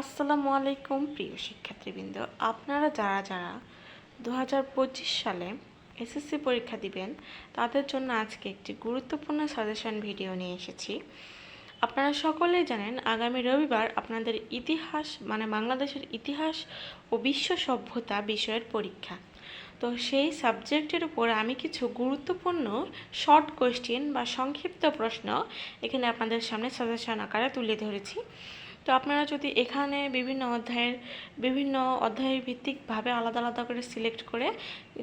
আসসালামু আলাইকুম প্রিয় শিক্ষার্থীবৃন্দ। আপনারা যারা যারা দু হাজার পঁচিশ সালে এসএসসি পরীক্ষা দিবেন, তাদের জন্য আজকে একটি গুরুত্বপূর্ণ সাজেশন ভিডিও নিয়ে এসেছি। আপনারা সকলেই জানেন, আগামী রবিবার আপনাদের ইতিহাস মানে বাংলাদেশের ইতিহাস ও বিশ্ব সভ্যতা বিষয়ের পরীক্ষা। তো সেই সাবজেক্টের উপর আমি কিছু গুরুত্বপূর্ণ শর্ট কোয়েশ্চেন বা সংক্ষিপ্ত প্রশ্ন এখানে আপনাদের সামনে সাজেশন আকারে তুলে ধরেছি। তো আপনারা যদি এখানে বিভিন্ন অধ্যায়ের, বিভিন্ন অধ্যায় ভিত্তিকভাবে আলাদা আলাদা করে সিলেক্ট করে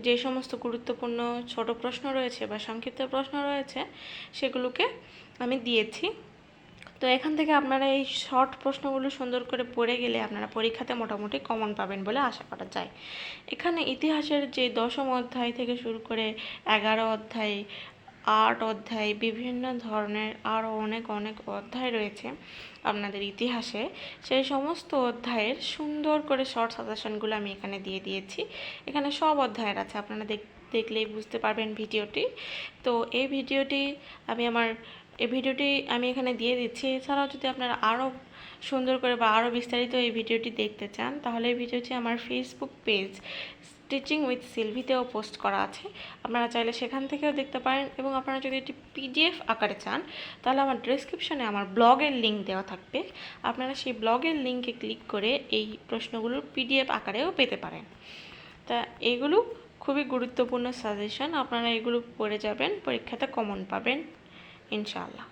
যে সমস্ত গুরুত্বপূর্ণ ছোট প্রশ্ন রয়েছে বা সংক্ষিপ্ত প্রশ্ন রয়েছে, সেগুলোকে আমি দিয়েছি। তো এখান থেকে আপনারা এই শর্ট প্রশ্নগুলো সুন্দর করে পড়ে গেলে আপনারা পরীক্ষাতে মোটামুটি কমন পাবেন বলে আশা করা যায়। এখানে ইতিহাসের যে দশম অধ্যায় থেকে শুরু করে এগারো অধ্যায় আট অধ্যায়, বিভিন্ন ধরনের আরও অনেক অনেক অধ্যায় রয়েছে আপনাদের ইতিহাসে। সেই সমস্ত অধ্যায়ের সুন্দর করে শর্ট সাজেশনগুলো আমি এখানে দিয়ে দিয়েছি। এখানে সব অধ্যায়ের আছে, আপনারা দেখ, দেখলেই বুঝতে পারবেন ভিডিওটি। তো এই ভিডিওটি আমি আমার, এই ভিডিওটি আমি এখানে দিয়ে দিচ্ছি। এছাড়াও যদি আপনারা আরও সুন্দর করে বা আরও বিস্তারিত এই ভিডিওটি দেখতে চান, তাহলে এই ভিডিওটি আমার ফেসবুক পেজ স্টিচিং উইথ সিলভিতেও পোস্ট করা আছে। আপনারা চাইলে সেখান থেকেও দেখতে পারেন এবং আপনারা যদি এটি পিডিএফ আকারে চান, তাহলে আমার ডিসক্রিপশনে আমার ব্লগের লিঙ্ক দেওয়া থাকবে। আপনারা সেই ব্লগের লিঙ্কে ক্লিক করে এই প্রশ্নগুলোর পিডিএফ আকারেও পেতে পারেন। তা এগুলো খুবই গুরুত্বপূর্ণ সাজেশন আপনারা এগুলো পড়ে যাবেন, পরীক্ষাতে কমন পাবেন, ইনশাআল্লাহ।